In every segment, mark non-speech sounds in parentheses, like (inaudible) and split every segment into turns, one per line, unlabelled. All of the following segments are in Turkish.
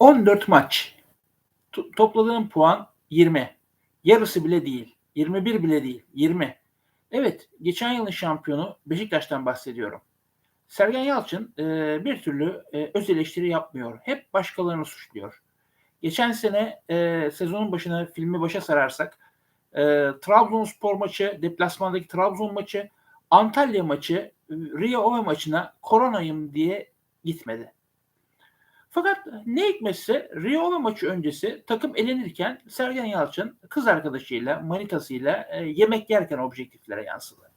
14 maç. To- topladığım puan 20. Yarısı bile değil. 21 bile değil. 20. Evet, geçen yılın şampiyonu Beşiktaş'tan bahsediyorum. Sergen Yalçın e, bir türlü e, öz eleştiri yapmıyor. Hep başkalarını suçluyor. Geçen sene e, sezonun başına filmi başa sararsak e, Trabzonspor maçı, deplasmandaki Trabzon maçı, Antalya maçı, Rio Ove maçına koronayım diye gitmedi. Fakat ne hikmetse Rio Ove maçı öncesi takım elenirken Sergen Yalçın kız arkadaşıyla, manitasıyla e, yemek yerken objektiflere yansıdı.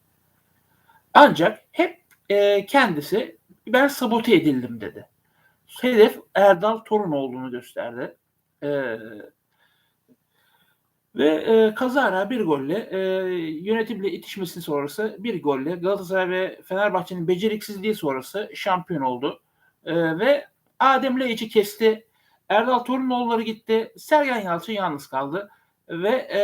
Ancak hep e, kendisi ben sabote edildim dedi. Hedef Erdal Torun olduğunu gösterdi. E, ve e, kazara bir golle e, yönetimle itişmesi sonrası bir golle Galatasaray ve Fenerbahçe'nin beceriksizliği sonrası şampiyon oldu. E, ve Adem Laiç'i kesti. Erdal Torunoğulları gitti. Sergen Yalçın yalnız kaldı. Ve e,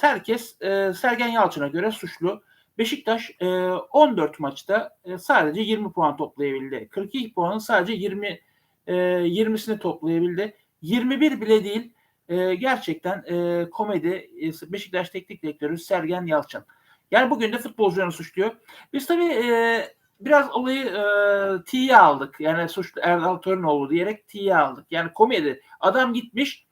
herkes e, Sergen Yalçın'a göre suçlu. Beşiktaş e, 14 maçta e, sadece 20 puan toplayabildi. 42 puanın sadece 20 e, 20'sini toplayabildi. 21 bile değil. E, gerçekten e, komedi e, Beşiktaş Teknik Direktörü Sergen Yalçın. Yani bugün de futbolcularını suçluyor. Biz tabii e, biraz olayı e, T'ye aldık. Yani suçlu Erdal Törnoğlu diyerek T'ye aldık. Yani komedi. Adam gitmiş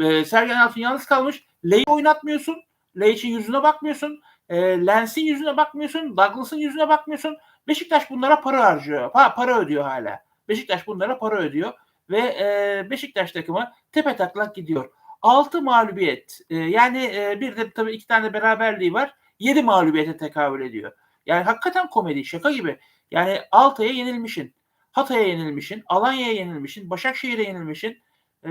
e, Sergen Yalçın yalnız kalmış. Ley'i oynatmıyorsun. Ley'in yüzüne bakmıyorsun. E, Lens'in yüzüne bakmıyorsun. Douglas'ın yüzüne bakmıyorsun. Beşiktaş bunlara para harcıyor. Ha, para ödüyor hala. Beşiktaş bunlara para ödüyor. Ve e, Beşiktaş takımı tepe taklak gidiyor. 6 mağlubiyet. E, yani e, bir de tabii iki tane beraberliği var. 7 mağlubiyete tekabül ediyor. Yani hakikaten komedi şaka gibi. Yani Altay'a yenilmişin. Hatay'a yenilmişin. Alanya'ya yenilmişin. Başakşehir'e yenilmişin. E,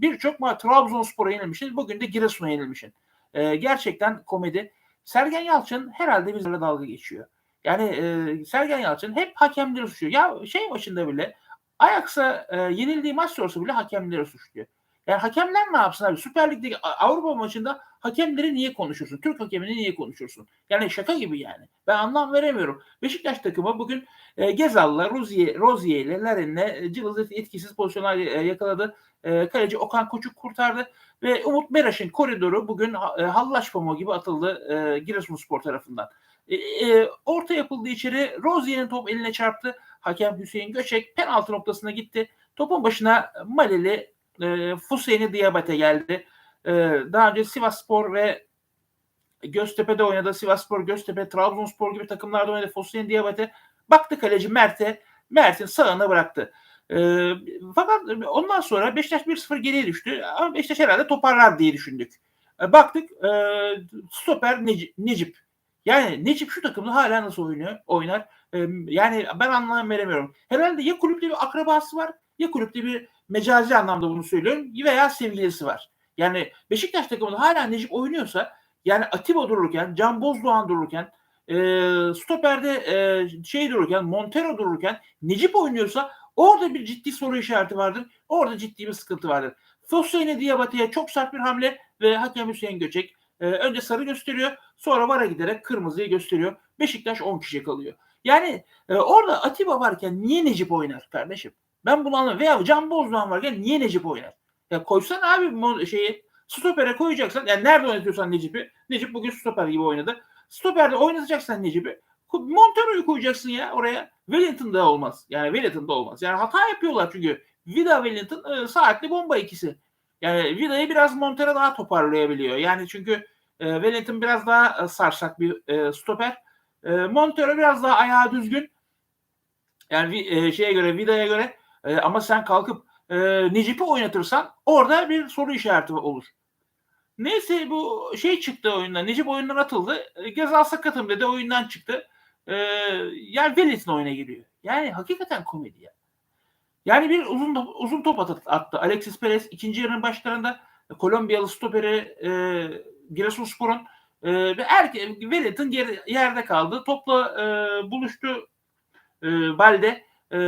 Birçok ma Trabzonspor'a yenilmişin. Bugün de Giresun'a yenilmişin. E, gerçekten komedi. Sergen Yalçın herhalde bizlerle dalga geçiyor. Yani e, Sergen Yalçın hep hakemleri suçluyor. Ya şey maçında bile Ajax'a e, yenildiği maç sonrası bile hakemleri suçluyor. Yani hakemler ne yapsın abi? Süper Lig'deki Avrupa maçında hakemleri niye konuşursun? Türk hakemini niye konuşursun? Yani şaka gibi yani. Ben anlam veremiyorum. Beşiktaş takımı bugün e, Gezal'la, Rozier, Rozier ile Laren'le e, cılız etkisiz pozisyonlar e, yakaladı. E, kaleci Okan Koçuk kurtardı. Ve Umut Meraş'ın koridoru bugün e, hallaç pamuğu gibi atıldı e, Giresunspor tarafından. E, e, orta yapıldı içeri. Rozier'in top eline çarptı. Hakem Hüseyin Göçek penaltı noktasına gitti. Topun başına Maleli e, Fuseyni Diabate geldi. E, daha önce Sivas Spor ve Göztepe'de oynadı. Sivas Spor, Göztepe, Trabzonspor gibi takımlarda oynadı. Fuseyni Diabate baktı kaleci Mert'e. Mert'in sağına bıraktı. E, fakat ondan sonra Beşiktaş 1-0 geriye düştü. Ama Beşiktaş herhalde toparlar diye düşündük. E, baktık e, stoper Necip, Necip. Yani Necip şu takımda hala nasıl oynuyor? Oynar. E, yani ben anlam veremiyorum. Herhalde ya kulüpte bir akrabası var ya kulüpte bir mecazi anlamda bunu söylüyorum veya sevgilisi var. Yani Beşiktaş takımında hala Necip oynuyorsa yani Atiba dururken, Can Bozdoğan dururken, e, stoperde e, şey dururken, Montero dururken Necip oynuyorsa orada bir ciddi soru işareti vardır. Orada ciddi bir sıkıntı vardır. Fosseyne Diabate'ye çok sert bir hamle ve hakem Hüseyin Göçek e, önce sarı gösteriyor sonra vara giderek kırmızıyı gösteriyor. Beşiktaş 10 kişi kalıyor. Yani e, orada Atiba varken niye Necip oynar kardeşim? Ben bunu anlamıyorum. Veya Can Bozdoğan varken niye Necip oynar? Ya koysan abi şeyi stopere koyacaksan yani nerede oynatıyorsan Necip'i Necip bugün stoper gibi oynadı. Stoperde oynatacaksan Necip'i Montero'yu koyacaksın ya oraya. Wellington'da olmaz. Yani Wellington'da olmaz. Yani hata yapıyorlar çünkü. Vida Wellington e, saatli bomba ikisi. Yani Vida'yı biraz Montero daha toparlayabiliyor. Yani çünkü e, Wellington biraz daha e, sarsak bir e, stoper. E, Montero biraz daha ayağı düzgün. Yani e, şeye göre Vida'ya göre e, ama sen kalkıp e, Necip'i oynatırsan orada bir soru işareti olur. Neyse bu şey çıktı oyundan. Necip oyundan atıldı. E, Gezal sakatım dedi oyundan çıktı. E, yani Wellington oyuna giriyor. Yani hakikaten komedi ya. Yani bir uzun uzun top attı. Alexis Perez ikinci yarının başlarında Kolombiyalı stoperi e, Giresunspor'un e, ve erke, Wellington yerde kaldı. Topla e, buluştu e, Balde e,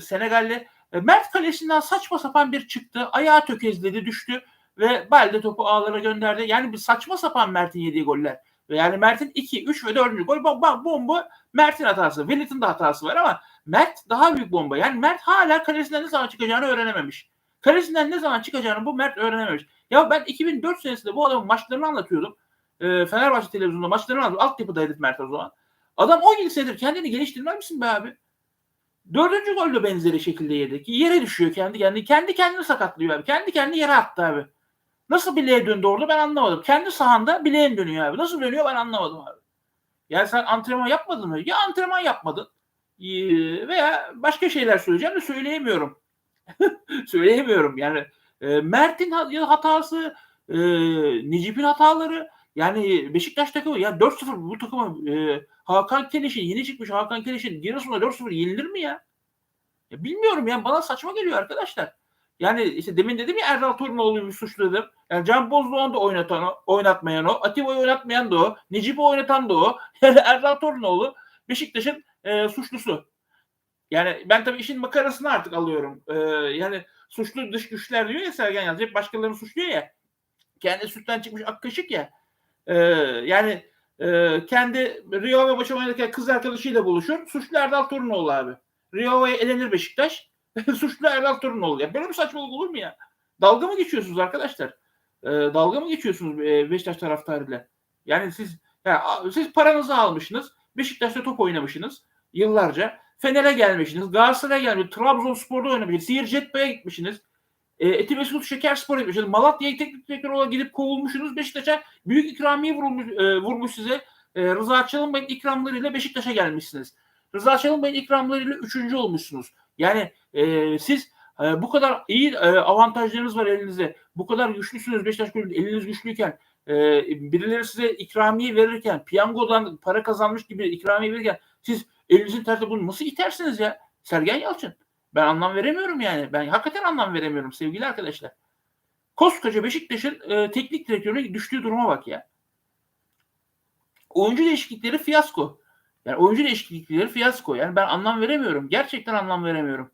Senegal'le. E, Mert kalesinden saçma sapan bir çıktı. Ayağı tökezledi düştü ve Balde topu ağlara gönderdi. Yani bir saçma sapan Mert'in yediği goller. Yani Mert'in 2, 3 ve 4. gol bomba, bomba Mert'in hatası. Wellington'da hatası var ama Mert daha büyük bomba. Yani Mert hala kalesinden ne zaman çıkacağını öğrenememiş. Kalesinden ne zaman çıkacağını bu Mert öğrenememiş. Ya ben 2004 senesinde bu adamın maçlarını anlatıyordum. E, Fenerbahçe televizyonunda maçlarını anlatıyordum. Altyapıdaydı Mert o zaman. Adam 17 senedir kendini geliştirmez misin be abi? Dördüncü gol de benzeri şekilde yedi. Ki Yere düşüyor kendi kendine. Kendi kendini sakatlıyor abi. Kendi kendini yere attı abi. Nasıl bileğe döndü orada ben anlamadım. Kendi sahanda bileğin dönüyor abi. Nasıl dönüyor ben anlamadım abi. Yani sen antrenman yapmadın mı? Ya antrenman yapmadın ee, veya başka şeyler söyleyeceğim de söyleyemiyorum. (laughs) söyleyemiyorum. Yani e, Mert'in hatası, e, Necip'in hataları yani Beşiktaş takımı ya 4-0 bu takımı e, Hakan Keleş'in yeni çıkmış Hakan Keleş'in Giresun'a 4-0 yenilir mi ya? ya? Bilmiyorum yani bana saçma geliyor arkadaşlar. Yani işte demin dedim ya Erdal Torunoğlu'yu suçlu dedim. Yani Can Bozdoğan da oynatan o, oynatmayan o. Atiba'yı oynatmayan da o. Necip'i oynatan da o. (laughs) Yani Erdal Torunoğlu Beşiktaş'ın e, suçlusu. Yani ben tabii işin makarasını artık alıyorum. E, yani suçlu dış güçler diyor ya Sergen Yalçın. Hep başkalarını suçluyor ya. Kendi sütten çıkmış ak kaşık ya. E, yani e, kendi Rio ve maçı oynarken kız arkadaşıyla buluşur. Suçlu Erdal Torunoğlu abi. Rio'ya elenir Beşiktaş. (laughs) suçlu Erdal Torunoğlu. Ya böyle bir saçmalık olur mu ya? Dalga mı geçiyorsunuz arkadaşlar? E, dalga mı geçiyorsunuz e, Beşiktaş taraftarıyla? Yani siz ya, siz paranızı almışsınız. Beşiktaş'ta top oynamışsınız yıllarca. Fener'e gelmişsiniz. Galatasaray'a gelmişsiniz. Trabzonspor'da oynamışsınız. Sihir Jetbay'a gitmişsiniz. E, Eti Mesut Şekerspor'a gitmişsiniz. Malatya'ya teknik direktör olarak gidip kovulmuşsunuz. Beşiktaş'a büyük ikramiye vurmuş, e, vurmuş size. E, Rıza Çalınbay'ın ikramlarıyla Beşiktaş'a gelmişsiniz. Rıza Çalınbay'ın ikramlarıyla üçüncü olmuşsunuz. Yani e, siz e, bu kadar iyi e, avantajlarınız var elinizde. Bu kadar güçlüsünüz Beşiktaş kulübünde. Eliniz güçlüyken e, birileri size ikramiye verirken piyangodan para kazanmış gibi ikramiye verirken siz elinizin tersi bunu nasıl itersiniz ya? Sergen Yalçın. Ben anlam veremiyorum yani. Ben hakikaten anlam veremiyorum sevgili arkadaşlar. Koskoca Beşiktaş'ın e, teknik direktörüne düştüğü duruma bak ya. Oyuncu değişiklikleri fiyasko. Yani oyuncu değişiklikleri fiyasko. Yani ben anlam veremiyorum. Gerçekten anlam veremiyorum.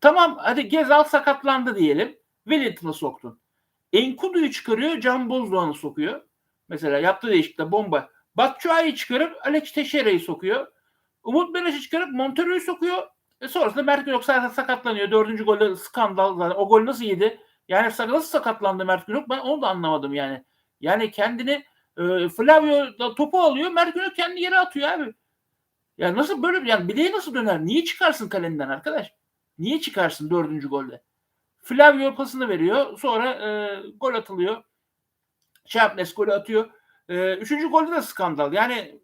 Tamam hadi Gezal sakatlandı diyelim. Wellington'ı soktun. Enkudu'yu çıkarıyor, Can Bozdoğan'ı sokuyor. Mesela yaptığı değişiklikte bomba. Batshuayi'yi çıkarıp Alex Teixeira'yı sokuyor. Umut Meraş'ı çıkarıp Montero'yu sokuyor. E sonrasında Mert Günok zaten sakatlanıyor. Dördüncü golde skandal zaten. O gol nasıl yedi? Yani nasıl sakatlandı Mert Günok? Ben onu da anlamadım yani. Yani kendini e, Flavio da topu alıyor. Mert Günok kendi yere atıyor abi. Yani nasıl böyle yani bileği nasıl döner? Niye çıkarsın kalenden arkadaş? Niye çıkarsın dördüncü golde? Flavio pasını veriyor. Sonra e, gol atılıyor. Şapnes golü atıyor. E, üçüncü golde de skandal. Yani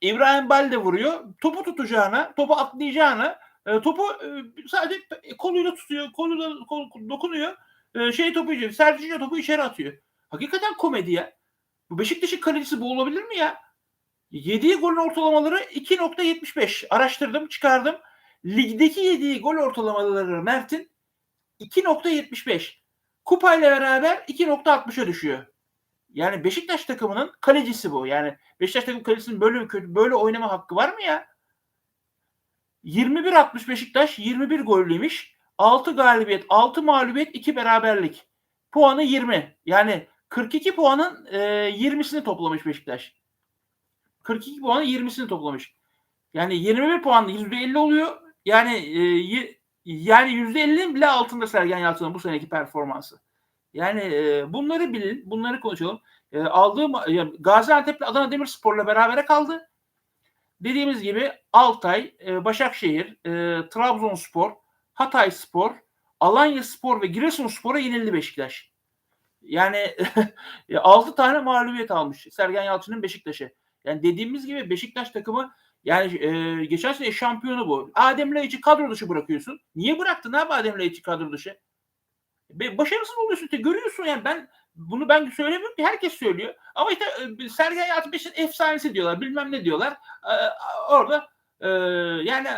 İbrahim Balde vuruyor. Topu tutacağına, topu atlayacağına e, topu e, sadece koluyla tutuyor. Koluyla kol, dokunuyor. E, şey topu Sergio topu içeri atıyor. Hakikaten komedi ya. Bu Beşiktaş'ın kalecisi bu olabilir mi ya? Yediği golün ortalamaları 2.75. Araştırdım, çıkardım. Ligdeki yediği gol ortalamaları Mert'in 2.75. Kupayla beraber 2.60'a düşüyor. Yani Beşiktaş takımının kalecisi bu. Yani Beşiktaş takım kalecisinin böyle kötü böyle oynama hakkı var mı ya? 21-60 Beşiktaş 21 gollüymüş. 6 galibiyet, 6 mağlubiyet, 2 beraberlik. Puanı 20. Yani 42 puanın e, 20'sini toplamış Beşiktaş. 42 puanın 20'sini toplamış. Yani 21 puan %50 oluyor. Yani e, yani %50'nin bile altında Sergen Yalçın'ın bu seneki performansı. Yani e, bunları bilin, bunları konuşalım. E, aldığım yani Gaziantep'le Adana Demirspor'la berabere kaldı. Dediğimiz gibi Altay, e, Başakşehir, e, Trabzonspor, Hatay Spor, Alanya Spor ve Giresunspor'a yenildi Beşiktaş. Yani (laughs) 6 tane mağlubiyet almış Sergen Yalçın'ın Beşiktaş'ı. Yani dediğimiz gibi Beşiktaş takımı yani e, geçen sene şampiyonu bu. Adem Laiç'i kadro dışı bırakıyorsun. Niye bıraktın abi Adem Laiç'i kadro dışı? Başarısız oluyorsun işte görüyorsun yani ben bunu ben söylemiyorum ki herkes söylüyor. Ama işte e, Sergen Yalçın efsanesi diyorlar bilmem ne diyorlar. E, orada e, yani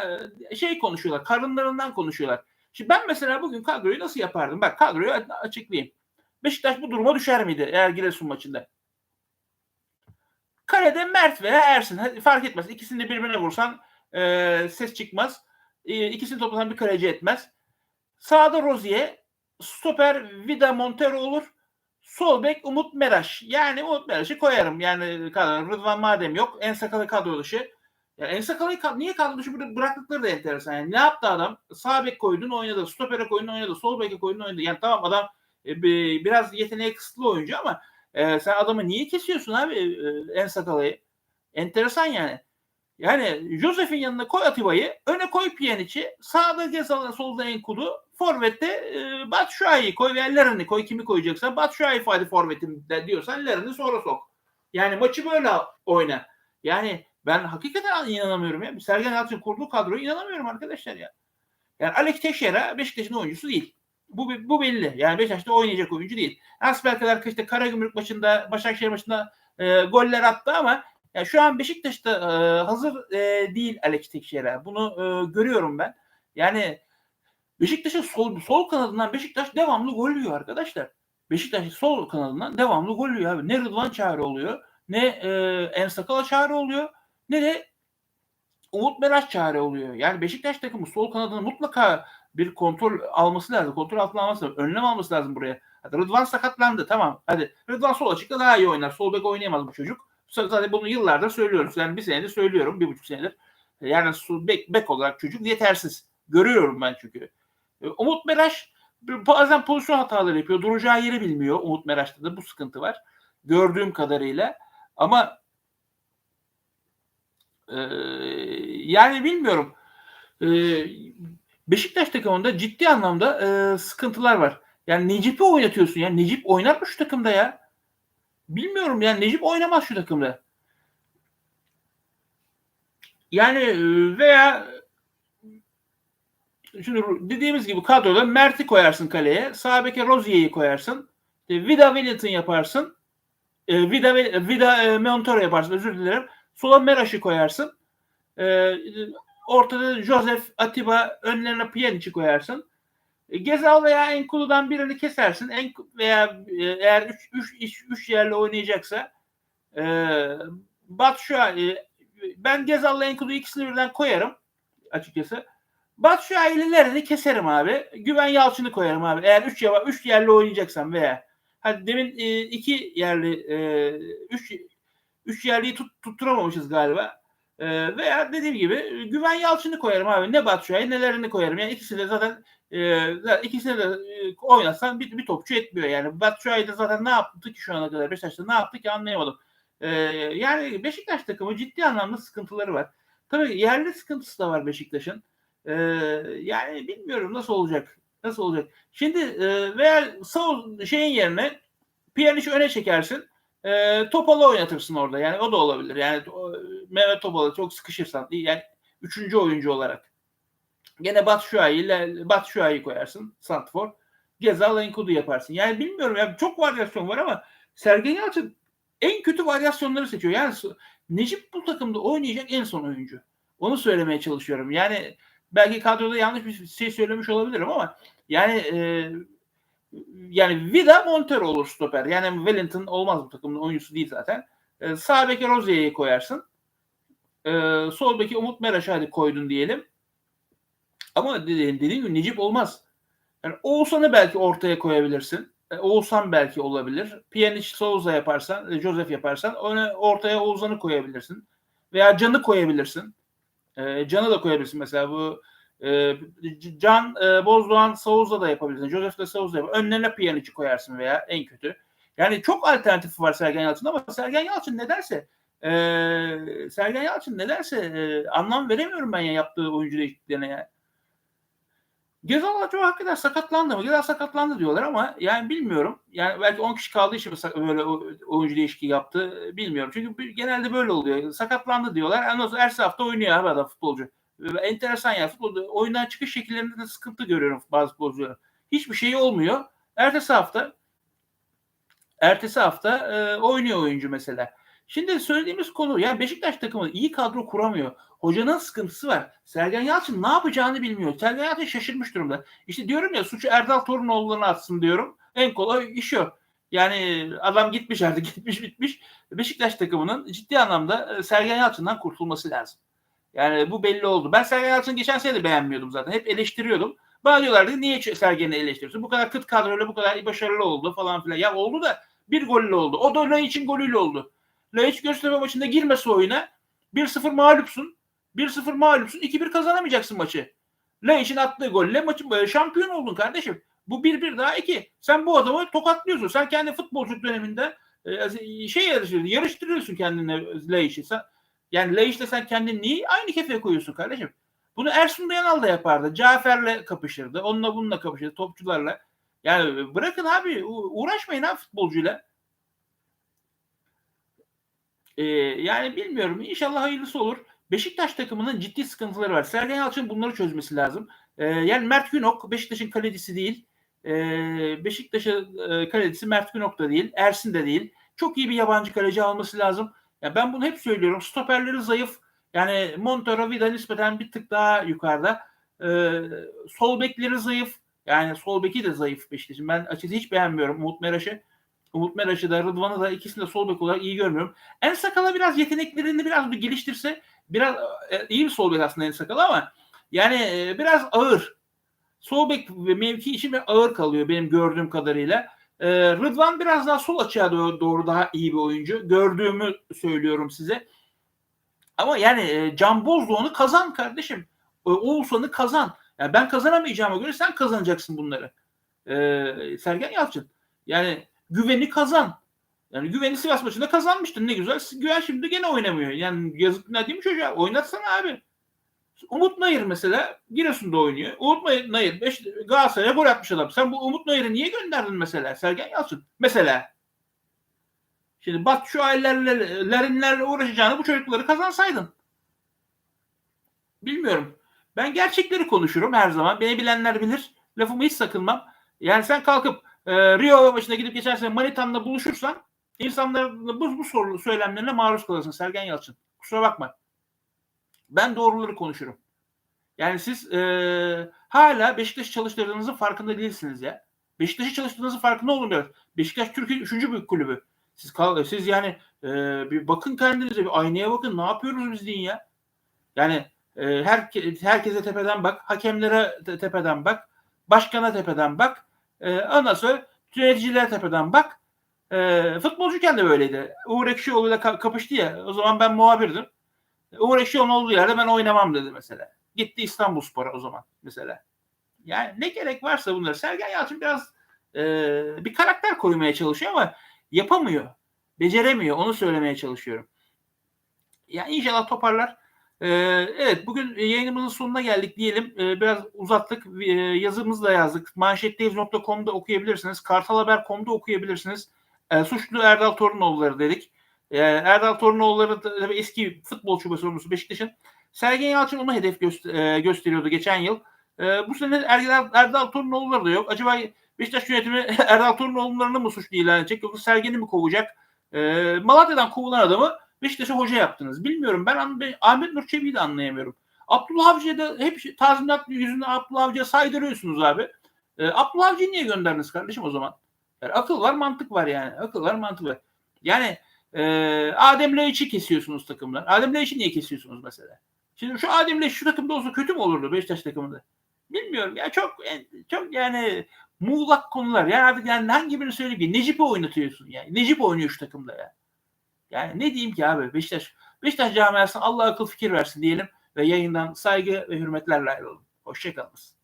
şey konuşuyorlar karınlarından konuşuyorlar. Şimdi ben mesela bugün kadroyu nasıl yapardım? Bak kadroyu açıklayayım. Beşiktaş bu duruma düşer miydi eğer Giresun maçında? Kalede Mert veya Ersin. Fark etmez. İkisini de birbirine vursan e, ses çıkmaz. E, ikisini toplasan bir kaleci etmez. Sağda Rozier. Stoper Vida Montero olur. Sol bek Umut Meraş. Yani Umut Meraş'ı koyarım. Yani Rıdvan madem yok. En sakalı kadro dışı. Ya en sakalayı niye kadro dışı bıraktıkları da enteresan. Yani ne yaptı adam? Sağ bek koydun oynadı, stopere koydun oynadı, sol beke koydun oynadı. Yani tamam adam e, biraz yeteneği kısıtlı oyuncu ama e, sen adamı niye kesiyorsun abi e, en sakalayı? Enteresan yani. Yani Josef'in yanına koy Atiba'yı, öne koy Pjanic'i, sağda Gezal'ın solda Enkudu, forvette e, Batshuayi'yi koy veya Larin'i koy kimi koyacaksan Batshuayi hadi forvetim de diyorsan Larin'i sonra sok. Yani maçı böyle oyna. Yani ben hakikaten inanamıyorum ya. Sergen Yalçın kurduğu kadroya inanamıyorum arkadaşlar ya. Yani Alex Teixeira Beşiktaş'ın oyuncusu değil. Bu, bu belli. Yani Beşiktaş'ta oynayacak oyuncu değil. Asbel işte Karagümrük maçında, Başakşehir maçında e, goller attı ama yani şu an Beşiktaş'ta e, hazır e, değil Alex Teixeira. Bunu e, görüyorum ben. Yani Beşiktaş'ın sol, sol kanadından Beşiktaş devamlı gol yiyor arkadaşlar. Beşiktaş'ın sol kanadından devamlı gol yiyor abi. Ne Rıdvan Çağrı oluyor, ne e, Ensakala Çağrı oluyor, ne de Umut Meraş çare oluyor. Yani Beşiktaş takımı sol kanadını mutlaka bir kontrol alması lazım. Kontrol altına alması lazım. Önlem alması lazım buraya. Hadi Rıdvan sakatlandı tamam. Hadi Rıdvan sol açıkta daha iyi oynar. Sol bek oynayamaz bu çocuk. Zaten bunu yıllardır söylüyoruz. Yani bir senedir söylüyorum. Bir buçuk senedir. Yani bek, bek olarak çocuk yetersiz. Görüyorum ben çünkü. E, Umut Meraş bazen pozisyon hataları yapıyor. Duracağı yeri bilmiyor. Umut Meraş'ta da bu sıkıntı var. Gördüğüm kadarıyla. Ama ee, yani bilmiyorum. Ee, Beşiktaş takımında ciddi anlamda e, sıkıntılar var. Yani Necip'i oynatıyorsun. Yani Necip oynar mı şu takımda ya? Bilmiyorum yani Necip oynamaz şu takımda. Yani e, veya şimdi dediğimiz gibi kadroda Mert'i koyarsın kaleye. Sağ beke Rozier'i koyarsın. İşte Vida Wellington yaparsın. E, Vida, Vida e, Montoro yaparsın özür dilerim. Sola Meraş'ı koyarsın. E, ortada Joseph, Atiba, önlerine Pjanic'i koyarsın. E, Gezal veya Enkulu'dan birini kesersin. En, veya e, eğer 3 yerle oynayacaksa e, Batshuayi e, ben Gezal'la Enkulu ikisini birden koyarım açıkçası. Batshuayi'lilerini keserim abi. Güven Yalçın'ı koyarım abi. Eğer 3 üç yerli oynayacaksam veya hadi demin e, iki yerli e, üç Üç yerliyi tut, tutturamamışız galiba. E, veya dediğim gibi Güven Yalçın'ı koyarım abi. Ne Batshuayi nelerini koyarım. Yani ikisi de zaten e, ikisini de e, oynatsan bir, bir topçu etmiyor. Yani Batshuayi de zaten ne yaptı ki şu ana kadar Beşiktaş'ta ne yaptı ki anlayamadım. E, yani Beşiktaş takımı ciddi anlamda sıkıntıları var. Tabii yerli sıkıntısı da var Beşiktaş'ın. E, yani bilmiyorum nasıl olacak. Nasıl olacak? Şimdi e, veya sağ şeyin yerine Pjanic'i öne çekersin e, Topal'ı oynatırsın orada. Yani o da olabilir. Yani o, Mehmet Topal'ı çok sıkışırsan yani üçüncü oyuncu olarak. Gene Batshuayi ile Batshuayi koyarsın. Santfor. Gezal Enkudu yaparsın. Yani bilmiyorum ya çok varyasyon var ama Sergen Yalçın en kötü varyasyonları seçiyor. Yani Necip bu takımda oynayacak en son oyuncu. Onu söylemeye çalışıyorum. Yani belki kadroda yanlış bir şey söylemiş olabilirim ama yani e, yani Vida Montero olur stoper. Yani Wellington olmaz bu takımın oyuncusu değil zaten. E, sağ beke Rozier'i koyarsın. E, sol beki Umut Meraş'ı hadi koydun diyelim. Ama dediğim, dediğim gibi Necip olmaz. Yani Oğuzhan'ı belki ortaya koyabilirsin. E, Oğuzhan belki olabilir. Pjanic Souza yaparsan, e, Joseph yaparsan ona ortaya Oğuzhan'ı koyabilirsin. Veya Can'ı koyabilirsin. E, Can'ı da koyabilirsin mesela bu e, Can e, Bozdoğan Souza da yapabilirsin. Joseph de Souza yapabilirsin. Önlerine Pjanic'i koyarsın veya en kötü. Yani çok alternatifi var Sergen Yalçın'da ama Sergen Yalçın ne derse e, Sergen Yalçın ne derse e, anlam veremiyorum ben ya yaptığı oyuncu değişikliklerine ya. Gezal acaba hakikaten sakatlandı mı? Gezal sakatlandı diyorlar ama yani bilmiyorum. Yani belki 10 kişi kaldığı için böyle oyuncu değişikliği yaptı bilmiyorum. Çünkü genelde böyle oluyor. Sakatlandı diyorlar. Ondan sonra her hafta oynuyor abi adam futbolcu enteresan ya futbolda oyundan çıkış şekillerinde de sıkıntı görüyorum bazı futbolcuların. Hiçbir şey olmuyor. Ertesi hafta ertesi hafta e, oynuyor oyuncu mesela. Şimdi söylediğimiz konu yani Beşiktaş takımı iyi kadro kuramıyor. Hocanın sıkıntısı var. Sergen Yalçın ne yapacağını bilmiyor. Sergen Yalçın şaşırmış durumda. İşte diyorum ya suçu Erdal Torunoğlu'na atsın diyorum. En kolay iş o. Yani adam gitmiş artık (laughs) gitmiş bitmiş. Beşiktaş takımının ciddi anlamda e, Sergen Yalçın'dan kurtulması lazım. Yani bu belli oldu. Ben Sergen Yalçın'ı geçen sene de beğenmiyordum zaten. Hep eleştiriyordum. Bana diyorlardı niye Sergen'i eleştiriyorsun? Bu kadar kıt kadroyla bu kadar başarılı oldu falan filan. Ya oldu da bir golle oldu. O da için golüyle oldu. Laiç Göztepe maçında girmesi oyuna 1-0 mağlupsun. 1-0 mağlupsun 2-1 kazanamayacaksın maçı. Laiç'in attığı golle maçı şampiyon oldun kardeşim. Bu 1-1 daha 2. Sen bu adamı tokatlıyorsun. Sen kendi futbolculuk döneminde e, şey yarıştırıyorsun, yarıştırıyorsun kendine Laiç'i. Sen, yani Laiç'le sen kendini niye aynı kefeye koyuyorsun kardeşim? Bunu Ersun Dayanal da yapardı. Cafer'le kapışırdı. Onunla bununla kapışırdı. Topçularla. Yani bırakın abi uğraşmayın ha futbolcuyla. Ee, yani bilmiyorum. İnşallah hayırlısı olur. Beşiktaş takımının ciddi sıkıntıları var. Sergen Yalçın bunları çözmesi lazım. Ee, yani Mert Günok Beşiktaş'ın kalecisi değil. Ee, Beşiktaş'ın e, kalecisi Mert Günok da değil. Ersin de değil. Çok iyi bir yabancı kaleci alması lazım. Ya ben bunu hep söylüyorum. Stoperleri zayıf. Yani Montero Vida nispeten bir tık daha yukarıda. Ee, sol bekleri zayıf. Yani sol beki de zayıf Beşiktaş'ın. Ben açıkçası hiç beğenmiyorum Umut Meraş'ı. Umut Meraş'ı da Rıdvan'ı da ikisini de sol bek olarak iyi görmüyorum. En Sakala biraz yeteneklerini biraz bir geliştirse biraz e, iyi bir sol bek aslında En Sakala ama yani e, biraz ağır. Sol bek mevki için ağır kalıyor benim gördüğüm kadarıyla. Ee, Rıdvan biraz daha sol açığa doğru, doğru daha iyi bir oyuncu. Gördüğümü söylüyorum size. Ama yani e, Can Bozdoğan'ı kazan kardeşim. E, Oğuzhan'ı kazan. Yani ben kazanamayacağıma göre sen kazanacaksın bunları. E, Sergen Yalçın. Yani güveni kazan. Yani güveni Sivas maçında kazanmıştın ne güzel. Güven şimdi gene oynamıyor. Yani yazık ne diyeyim çocuğa. Oynatsana abi. Umut Nayır mesela Giresun'da oynuyor. Umut Nayır beş, Galatasaray'a gol atmış adam. Sen bu Umut Nayır'ı niye gönderdin mesela Sergen Yalçın? Mesela. Şimdi bak şu ailelerle lerinlerle uğraşacağını bu çocukları kazansaydın. Bilmiyorum. Ben gerçekleri konuşurum her zaman. Beni bilenler bilir. Lafımı hiç sakınmam. Yani sen kalkıp e, Rio başına gidip geçersen Manitan'la buluşursan insanların bu, bu soru söylemlerine maruz kalırsın Sergen Yalçın. Kusura bakma. Ben doğruları konuşurum. Yani siz e, hala Beşiktaş çalıştırdığınızın farkında değilsiniz ya. Beşiktaş'ı çalıştırdığınızın farkında biraz. Beşiktaş Türkiye'nin üçüncü büyük kulübü. Siz siz yani e, bir bakın kendinize bir aynaya bakın. Ne yapıyoruz biz deyin ya. Yani e, her, herkese tepeden bak. Hakemlere te, tepeden bak. Başkana tepeden bak. E, ondan sonra yöneticilere tepeden bak. E, futbolcuyken de böyleydi. Uğur Ekşioğlu'yla ka- kapıştı ya. O zaman ben muhabirdim. Ekşioğlu olduğu yerde ben oynamam dedi mesela. Gitti İstanbul Spor'a o zaman mesela. Yani ne gerek varsa bunları. Sergen Yalçın biraz e, bir karakter koymaya çalışıyor ama yapamıyor. Beceremiyor. Onu söylemeye çalışıyorum. Yani inşallah toparlar. Ee, evet bugün yayınımızın sonuna geldik diyelim. Ee, biraz uzattık. Ee, yazımızı da yazdık. Manşetteyiz.com'da okuyabilirsiniz. Kartalhaber.com'da okuyabilirsiniz. Ee, suçlu Erdal Torunoğulları dedik. Ee, Erdal Torunoğulları eski futbol şube sorumlusu Beşiktaş'ın. Sergen Yalçın onu hedef göster- e, gösteriyordu geçen yıl. Ee, bu sene Erdal, Erdal Torunoğulları da yok. Acaba Beşiktaş yönetimi (laughs) Erdal Torunoğulları'nı mı suçlu ilan edecek yoksa Sergen'i mi kovacak? E, Malatya'dan kovulan adamı Beşiktaş'a hoca yaptınız. Bilmiyorum ben Ahmet Nur Çebi'yi de anlayamıyorum. Abdullah Avcı'ya da hep tazminat yüzünden Abdullah Avcı'ya saydırıyorsunuz abi. E, Abdullah Avcı'yı niye gönderdiniz kardeşim o zaman? Yani akıl var mantık var yani. Akıl var mantık var. Yani e, Adem Laiç'i kesiyorsunuz takımdan. Adem Laiç'i niye kesiyorsunuz mesela? Şimdi şu Adem Laiç şu takımda olsa kötü mü olurdu Beşiktaş takımında? Bilmiyorum ya çok çok yani muğlak konular. Yani artık yani hangi birini söyleyeyim ki Necip'i oynatıyorsun yani. Necip oynuyor şu takımda ya. Yani ne diyeyim ki abi Beşiktaş Beşiktaş camiasına Allah akıl fikir versin diyelim ve yayından saygı ve hürmetlerle ayrılalım. Hoşçakalınız.